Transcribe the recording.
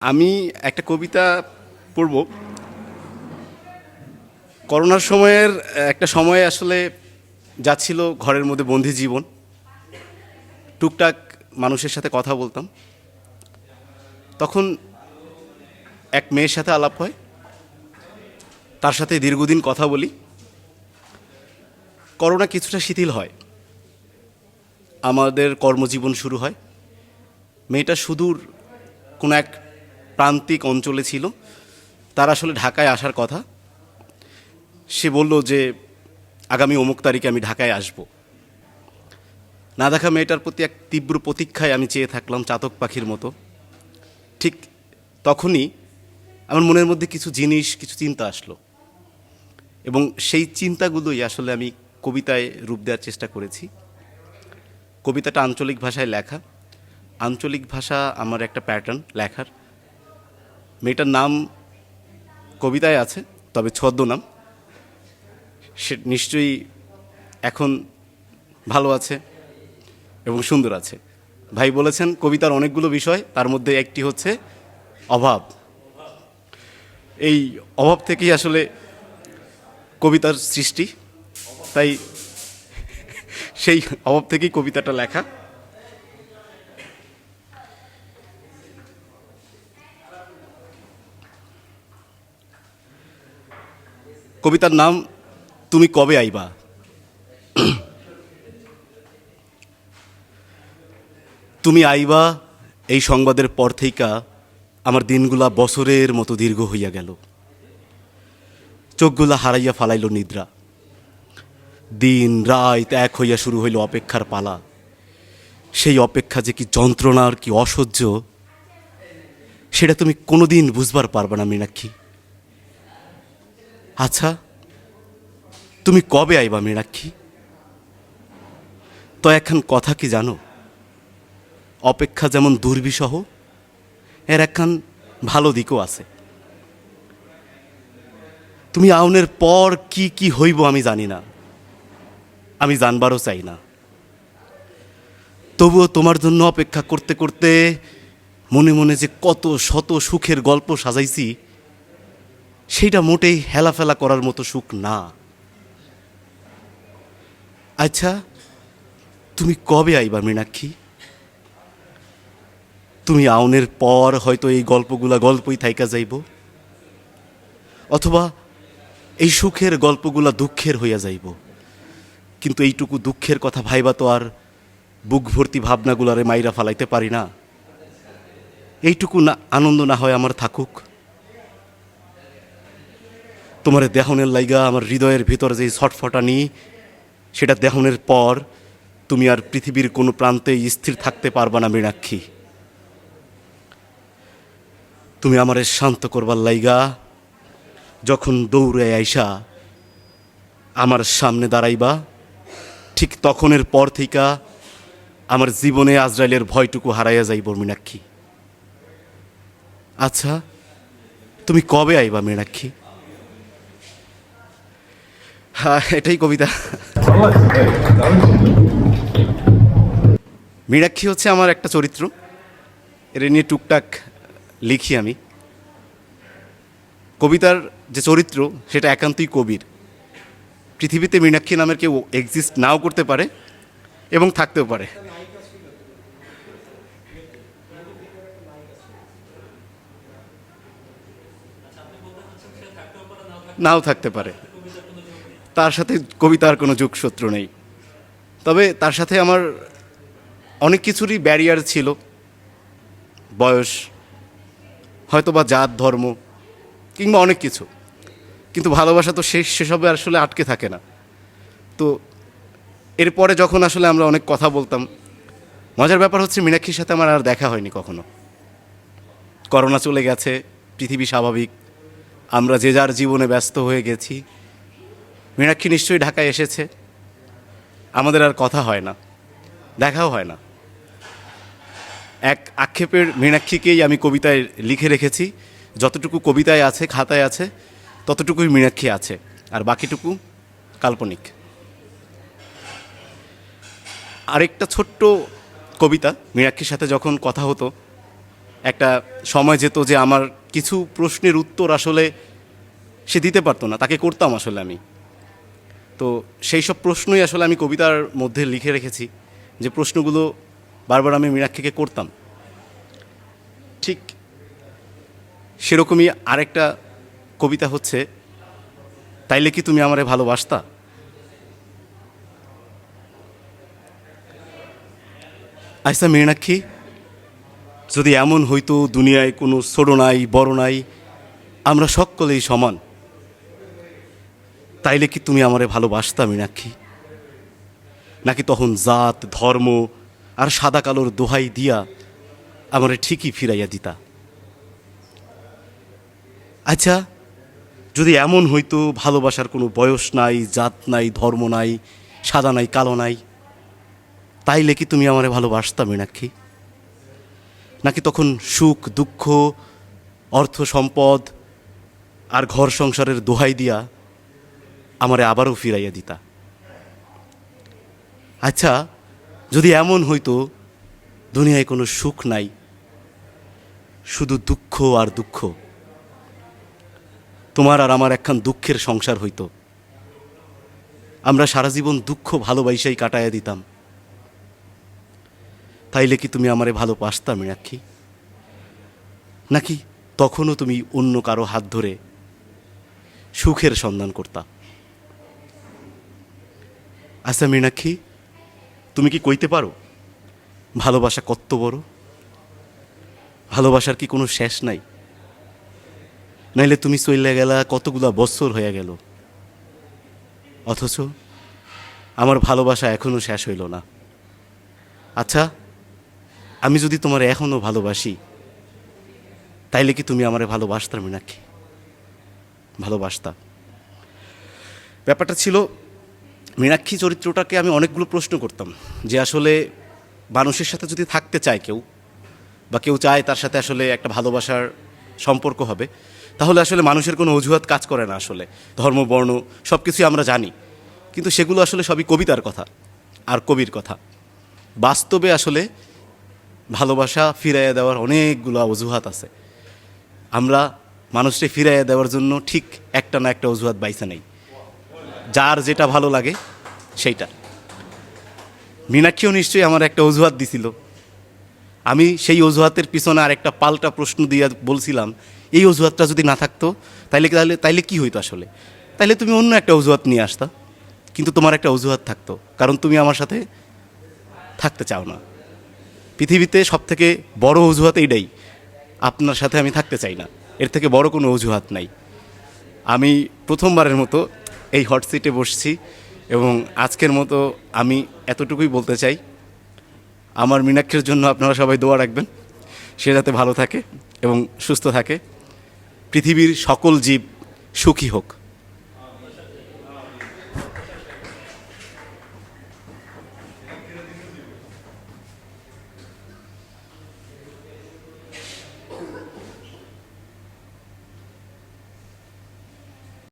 আমি একটা কবিতা পড়ব। করোনার সময়ের একটা সময়ে আসলে যাচ্ছিল ঘরের মধ্যে বন্দি জীবন। টুকটাক মানুষের সাথে কথা বলতাম। তখন এক মেয়ের সাথে আলাপ হয়। তার সাথে দীর্ঘদিন কথা বলি। করোনা কিছুটা শিথিল হয়। আমাদের কর্মজীবন শুরু হয়। মেয়েটা সুদূর কোনো এক প্রান্তিক অঞ্চলে ছিল। তার আসলে ঢাকায় আসার কথা। সে বলল যে, আগামী অমুক তারিখে আমি ঢাকায় আসব। না দেখা মেয়েটার প্রতি এক তীব্র প্রতীক্ষায় আমি চেয়ে থাকলাম চাতক পাখির মতো। ঠিক তখনই আমার মনের মধ্যে কিছু জিনিস, কিছু চিন্তা আসলো। এবং সেই চিন্তাগুলোই আসলে আমি কবিতায় রূপ দেওয়ার চেষ্টা করেছি। কবিতাটা আঞ্চলিক ভাষায় লেখা। আঞ্চলিক ভাষা আমার একটা প্যাটার্ন লেখার। মেয়েটার নাম কবিতায় আছে, তবে ছদ্মনাম। সে নিশ্চয়ই এখন ভালো আছে এবং সুন্দর আছে। ভাই বলেছেন, কবিতার অনেকগুলো বিষয়, তার মধ্যে একটি হচ্ছে অভাব। এই অভাব থেকেই আসলে কবিতার সৃষ্টি, তাই সেই অভাব থেকেই কবিতাটা লেখা। কবিতার নাম তুমি কবে আইবা? তুমি আইবা এই সংবাদের পর থেইকা আমার দিনগুলা বছরের মতো দীর্ঘ হইয়া গেল। চোখগুলা হারাইয়া ফালাইল নিদ্রা। দিন রাত এক হইয়া শুরু হইল অপেক্ষার পালা। সেই অপেক্ষা যে কি যন্ত্রণার কি অসহ্য, সেটা তুমি কোনোদিন বুঝবার পারবে না, মীনাক্ষী। আচ্ছা তুমি কবে আইবা মীনাক্ষী? তো একখান কথা কি জানো? অপেক্ষা যেমন দুর্বিষহ, এর একখান ভালো দিকও আছে। তুমি আউনের পর কি কি হইব আমি জানি না। আমি জানবারও চাই না। তবুও তোমার জন্য অপেক্ষা করতে করতে মনে মনে যে কত শত সুখের গল্প সাজাইছি সেইটা মোটেই হেলাফেলা করার মতো সুখ না। আচ্ছা তুমি কবে আইবা মীনাক্ষী? তুমি আউনের পর হয়তো এই গল্পগুলা গল্পই থাইকা যাইব। অথবা এই সুখের গল্পগুলা দুঃখের হইয়া যাইব। কিন্তু এইটুকু দুঃখের কথা ভাইবা তো আর বুক ভর্তি ভাবনাগুলারে মাইরা ফালাইতে পারি না। এইটুকু না আনন্দ না হয় আমার থাকুক। তোমার দেহনের লাইগা আমার হৃদয়ের ভিতরে যে ছটফটানি, সেটা দেহনের পর তুমি আর পৃথিবীর কোনো প্রান্তে স্থির থাকতে পারবা না মীনাক্ষী। তুমি আমারে শান্ত করবার লাইগা, যখন দৌড়ে আইসা আমার সামনে দাঁড়াইবা, ঠিক তখনের পর থেকে আমার জীবনে আজরাইলের ভয়টুকু হারাইয়া যাইব মীনাক্ষী। আচ্ছা তুমি কবে আইবা মীনাক্ষী? এটাই কবিতা। মীনাক্ষী হচ্ছে আমার একটা চরিত্র। এটা নিয়ে টুকটাক লিখি আমি। কবিতার যে চরিত্র, সেটা একান্তই কবির। পৃথিবীতে মীনাক্ষী নামের কেউ এক্সিস্ট নাও করতে পারে এবং থাকতেও পারে। নাও থাকতে পারে। তার সাথে কবিতার কোনো যোগসূত্র নেই। তবে তার সাথে আমার অনেক কিছুরই ব্যারিয়ার ছিল। বয়স হয়তো বা জাত, ধর্ম, কিংবা অনেক কিছু। কিন্তু ভালোবাসা তো শেষ, সেসবে আসলে আটকে থাকে না। তো এরপরে যখন আসলে আমরা অনেক কথা বলতাম, মজার ব্যাপার হচ্ছে মীনাক্ষীর সাথে আমার আর দেখা হয়নি কখনো। করোনা চলে গেছে, পৃথিবী স্বাভাবিক। আমরা যে যার জীবনে ব্যস্ত হয়ে গেছি মীনাক্ষী নিশ্চয়ই ঢাকায় এসেছে। আমাদের আর কথা হয় না, দেখাও হয় না। এক আক্ষেপের মীনাক্ষীকেই আমি কবিতায় লিখে রেখেছি, যতটুকু কবিতায় আছে, খাতায় আছে, ততটুকুই মীনাক্ষী আছে, আর বাকিটুকু কাল্পনিক। আরেকটা ছোট্ট কবিতা মীনাক্ষীর সাথে যখন কথা হতো, একটা সময় যেত যে আমার কিছু প্রশ্নের উত্তর আসলে সে দিতে পারতো না, তাকে করতাম আসলে আমি। তো সেই সব প্রশ্নই আসলে আমি কবিতার মধ্যে লিখে রেখেছি যে প্রশ্নগুলো বারবার আমি মীনাক্ষীকে করতাম। ঠিক সেরকমই আরেকটা কবিতা হচ্ছে, তাইলে কি তুমি আমারে ভালোবাসতা? আচ্ছা মীনাক্ষী, যদি এমন হইতো দুনিয়ায় কোনো ছোট নাই, বড় নাই, আমরা সকলেই সমান। তাইলে কি তুমি আমারে ভালোবাসতা, মীনাক্ষী? নাকি তখন জাত, ধর্ম আর সাদা কালোর দোহাই দিয়া আমারে ঠিকই ফিরাইয়া দিতা? আচ্ছা যদি এমন হইতো ভালোবাসার কোনো বয়স নাই, জাত নাই, ধর্ম নাই, সাদা নাই, কালো নাই, তাইলে কি তুমি আমারে ভালোবাসতা, মীনাক্ষী? নাকি তখন সুখ, দুঃখ, অর্থ সম্পদ আর ঘর সংসারের দোহাই দিয়া আমারে আবারও ফিরাইয়া দিতা। আচ্ছা যদি এমন হইতো, দুনিয়ায় কোনো সুখ নাই, শুধু দুঃখ আর দুঃখ। তোমার আর আমার একখান দুঃখের সংসার হইতো। আমরা সারা জীবন দুঃখ, ভালোবাসাই কাটাইয়া দিতাম। তাইলে কি তুমি আমারে ভালোবাসতা, মীনাক্ষী? নাকি তখনও তুমি অন্য কারও হাত ধরে সুখের সন্ধান করতা? আচ্ছা মীনাক্ষী, তুমি কি কইতে পারো? ভালোবাসা কত বড়? ভালোবাসার কি কোনো শেষ নাই? নাইলে তুমি চলে গেলা, কতগুলা বছর হয়ে গেল। অথচ আমার ভালোবাসা এখনও শেষ হইল না। আচ্ছা আমি যদি তোমার এখনও ভালোবাসি, তাইলে কি তুমি আমারে ভালোবাসতাম মীনাক্ষী? ভালোবাসতা। ব্যাপারটা ছিল মীনাক্ষী চরিত্রটাকে আমি অনেকগুলো প্রশ্ন করতাম, যে আসলে মানুষের সাথে যদি থাকতে চায় কেউ, বা কেউ চায় তার সাথে আসলে একটা ভালোবাসার সম্পর্ক হবে, তাহলে আসলে মানুষের কোনো অজুহাত কাজ করে না আসলে। ধর্ম, বর্ণ সব কিছুই আমরা জানি, কিন্তু সেগুলো আসলে সবই কবিতার কথা, আর কবির কথা। বাস্তবে আসলে ভালোবাসা ফিরাইয়া দেওয়ার অনেকগুলো অজুহাত আছে। আমরা মানুষকে ফিরাইয়া দেওয়ার জন্য ঠিক একটা না একটা অজুহাত বাইসা নেই। যার যেটা ভালো লাগে, সেইটা। মীনাক্ষীও নিশ্চয়ই আমার একটা অজুহাত দিছিল। আমি সেই অজুহাতের পিছনে আর একটা পাল্টা প্রশ্ন দিয়ে বলছিলাম, এই অজুহাতটা যদি না থাকতো, তাইলে তাহলে তাইলে কী হইতো আসলে? তাইলে তুমি অন্য একটা অজুহাত নিয়ে আসতা। কিন্তু তোমার একটা অজুহাত থাকতো, কারণ তুমি আমার সাথে থাকতে চাও না। পৃথিবীতে সব থেকে বড় অজুহাত এইটাই, আপনার সাথে আমি থাকতে চাই না। এর থেকে বড় কোনো অজুহাত নাই। আমি প্রথমবারের মতো এই হট সিটে বসছি এবং আজকের মতো আমি এতটুকুই বলতে চাই। আমার মীনাক্ষীর জন্য আপনারা সবাই দোয়া রাখবেন। সে যাতে ভালো থাকে এবং সুস্থ থাকে। পৃথিবীর সকল জীব সুখী হোক।